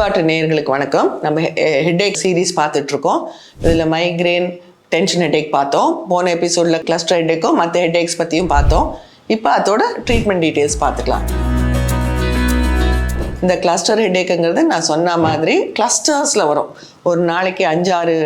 பூங்காற்று நேர்களுக்கு வணக்கம். நம்ம ஹெட்ஏக் சீரீஸ் பார்த்துட்ருக்கோம். இதில் மைக்ரேன் டென்ஷன் ஹெட்ஏக் பார்த்தோம். போன எபிசோடில் கிளஸ்டர் ஹெட்ஏக்கும் மற்ற ஹெட்ஏக்ஸ் பற்றியும் பார்த்தோம். இப்போ அதோட ட்ரீட்மெண்ட் டீட்டெயில்ஸ் பார்த்துக்கலாம். இந்த கிளஸ்டர் ஹெட்ஏக்குங்கிறது நான் சொன்ன மாதிரி கிளஸ்டர்ஸில் வரும். ஒரு நாளைக்கு அஞ்சாறு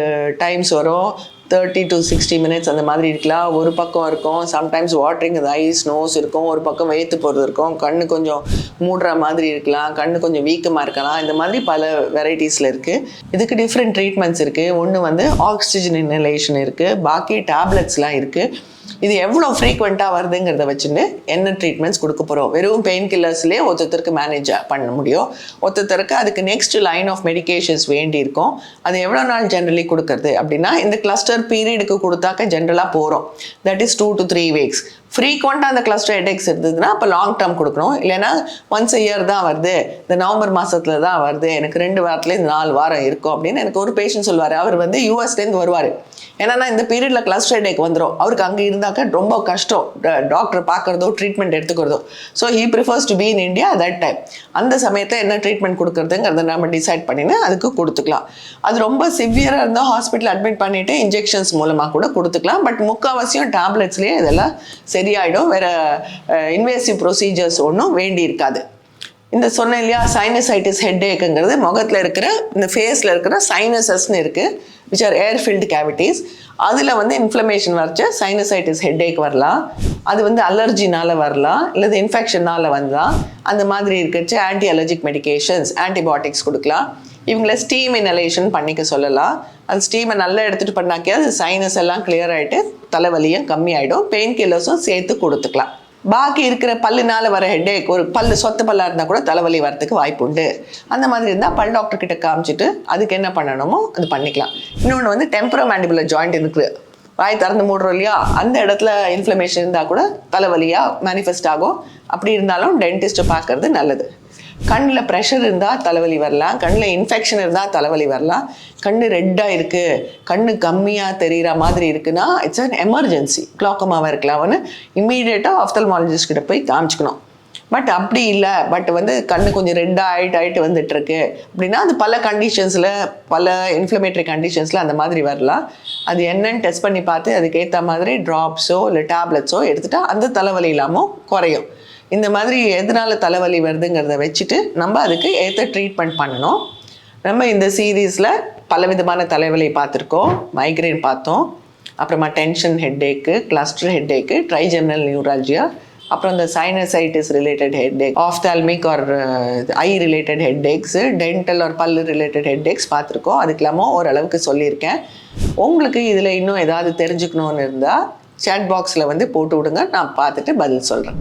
டைம்ஸ் வரும். தேர்ட்டி டு சிக்ஸ்டி மினிட்ஸ் அந்த மாதிரி இருக்கலாம். ஒரு பக்கம் இருக்கும். சம்டைம்ஸ் வாட்டரிங் அது ஐஸ் நோஸ் இருக்கும். ஒரு பக்கம் வயிற்று போகிறது இருக்கும். கண்ணு கொஞ்சம் மூடுற மாதிரி இருக்கலாம். கண்ணு கொஞ்சம் வீக்கமாக இருக்கலாம். இந்த மாதிரி பல வெரைட்டிஸில் இருக்குது இதுக்கு டிஃப்ரெண்ட் ட்ரீட்மெண்ட்ஸ் இருக்குது ஒன்று வந்து ஆக்சிஜன் இன்ஹலேஷன் இருக்குது பாக்கி டேப்லெட்ஸ்லாம் இருக்குது இது எவ்வளோ ஃப்ரீக்வெண்ட்டாக வருதுங்கிறத வச்சுன்னு என்ன ட்ரீட்மெண்ட்ஸ் கொடுக்க போகிறோம் வெறும் பெயின் கில்லர்ஸ்லேயே ஒருத்தருக்கு மேனேஜ் பண்ண முடியும். ஒருத்தருக்கு அதுக்கு நெக்ஸ்ட் லைன் ஆஃப் மெடிகேஷன்ஸ் வேண்டி இருக்கும். அது எவ்வளோ நாள் ஜென்ரலி கொடுக்கறது? அப்படின்னா இந்த கிளஸ்டர் பீரியடுக்கு கொடுத்தாக்க ஜென்ரலாக போகிறோம் that is two to three weeks ஃப்ரீக்வெண்ட்டாக அந்த கிளஸ்டர் ஹெடேக்ஸ் இருந்ததுன்னா அப்போ லாங் டேர்ம் கொடுக்கணும். இல்லைன்னா ஒன்ஸ் இயர் தான் வருது. இந்த நவம்பர் மாதத்தில் தான் வருது. எனக்கு ரெண்டு வாரத்துலேருந்து நாலு வாரம் இருக்கும் அப்படின்னு எனக்கு ஒரு பேஷண்ட் சொல்லுவார். அவர் வந்து யூஎஸ்லேருந்து வருவார். ஏன்னா இந்த பீரியடில் கிளஸ்டர் ஹெடேக் வந்துடும் அவருக்கு அங்கே இருந்தாக்க ரொம்ப கஷ்டம். டாக்டர் பார்க்குறதோ treatment எடுத்துக்கிறதோ. So he prefers to be in India that time அந்த சமயத்தில் என்ன ட்ரீட்மெண்ட் கொடுக்குறதுங்கிறத நம்ம டிசைட் பண்ணினா அதுக்கு கொடுத்துக்கலாம். அது ரொம்ப சிவியராக இருந்தால் ஹாஸ்பிட்டல் அட்மிட் பண்ணிவிட்டு இன்ஜெக்ஷன்ஸ் மூலமாக கூட கொடுத்துக்கலாம். பட் முக்கால்வாசியும் டேப்லெட்ஸ்லேயே இதெல்லாம் சரியாயிடும். வேறு இன்வேசிவ் ப்ரொசீஜர்ஸ் ஒன்றும் வேண்டி இருக்காது இந்த சொன்னேன் இல்லையா சைனசைட்டிஸ் ஹெட்ஏக்குங்கிறது முகத்தில் இருக்கிற இந்த ஃபேஸில் இருக்கிற சைனசஸ்னு இருக்குது விச் ஆர் ஏர்ஃபீல்டு கேவிட்டிஸ் அதில் வந்து இன்ஃப்ளமேஷன் வரைச்ச சைனசைட்டிஸ் ஹெட்ஏக் வரலாம். அது வந்து அலர்ஜினால் வரலாம் இல்லது இன்ஃபெக்ஷனால் வரலாம். அந்த மாதிரி இருக்கிறச்சு ஆன்டி அலர்ஜிக் மெடிகேஷன்ஸ் ஆன்டிபயோட்டிக்ஸ் கொடுக்கலாம். இவங்கள ஸ்டீம் இனலேஷன் பண்ணிக்க சொல்லலாம். அந்த ஸ்டீமை நல்லா எடுத்துகிட்டு பண்ணாக்கே அது சைனஸ் எல்லாம் கிளியர் ஆகிட்டு தலைவலியும் கம்மியாயிடும். பெயின் கில்லர்ஸும் சேர்த்து கொடுத்துக்கலாம். பாக்கி இருக்கிற பல்லுனால வர ஹெட்டேக் ஒரு பல்லு சொத்த பல்லாக இருந்தால் கூட தலைவலி வரதுக்கு வாய்ப்பு உண்டு. அந்த மாதிரி இருந்தால் பல் டாக்டர் கிட்ட காமிச்சிட்டு அதுக்கு என்ன பண்ணணுமோ அது பண்ணிக்கலாம். இன்னொன்று வந்து டெம்பரோ மேண்டிபுலர் ஜாயிண்ட் இருக்குது வாய் திறந்து மூடுறோம் இல்லையா? அந்த இடத்துல இன்ஃப்ளமேஷன் இருந்தால் கூட தலைவலியாக மேனிஃபெஸ்ட் ஆகும். அப்படி இருந்தாலும் டென்டிஸ்ட்டை பார்க்கறது நல்லது. கண்ணில் ப்ரெஷர் இருந்தால் தலைவலி வரலாம். கண்ணில் இன்ஃபெக்ஷன் இருந்தால் தலைவலி வரலாம். கண் ரெட்டாக இருக்குது கண் கம்மியாக தெரிகிற மாதிரி இருக்குன்னா இட்ஸ் அன் எமர்ஜென்சி கிளாக்கமாவாக இருக்கலாம்னு இம்மீடியட்டாக ஆஃப்தல்மாலஜிஸ்ட் கிட்ட போய் காமிச்சிக்கணும். பட் அப்படி இல்லை. பட் வந்து கண்ணு கொஞ்சம் ரெட்டாக ஆகிட்டு ஆகிட்டு வந்துட்டுருக்கு. அப்படின்னா அது பல கண்டிஷன்ஸில் பல இன்ஃப்ளமேட்டரி கண்டிஷன்ஸில் அந்த மாதிரி வரலாம். அது என்னன்னு டெஸ்ட் பண்ணி பார்த்து அதுக்கேற்ற மாதிரி ட்ராப்ஸோ இல்லை டேப்லெட்ஸோ எடுத்துகிட்டா அந்த தலைவலி இல்லாமல் குறையும். இந்த மாதிரி எதனால் தலைவலி வருதுங்கிறத வச்சுட்டு நம்ம அதுக்கு ஏற்ற ட்ரீட்மெண்ட் பண்ணணும். நம்ம இந்த சீரீஸில் பலவிதமான தலைவலி பார்த்துருக்கோம். மைக்ரைன் பார்த்தோம். அப்புறமா tension headache cluster headache trigeminal neuralgia அப்புறம் இந்த sinusitis related headache ophthalmic or eye related headaches dental or பல் ரிலேட்டட் ஹெட்டேக்ஸ் பார்த்துருக்கோம். அதுக்கு இல்லாமல் ஓரளவுக்கு சொல்லியிருக்கேன். உங்களுக்கு இதில் இன்னும் ஏதாவது தெரிஞ்சுக்கணுன்னு இருந்தால் சேட் பாக்ஸில் வந்து போட்டு விடுங்க. நான் பார்த்துட்டு பதில் சொல்கிறேன்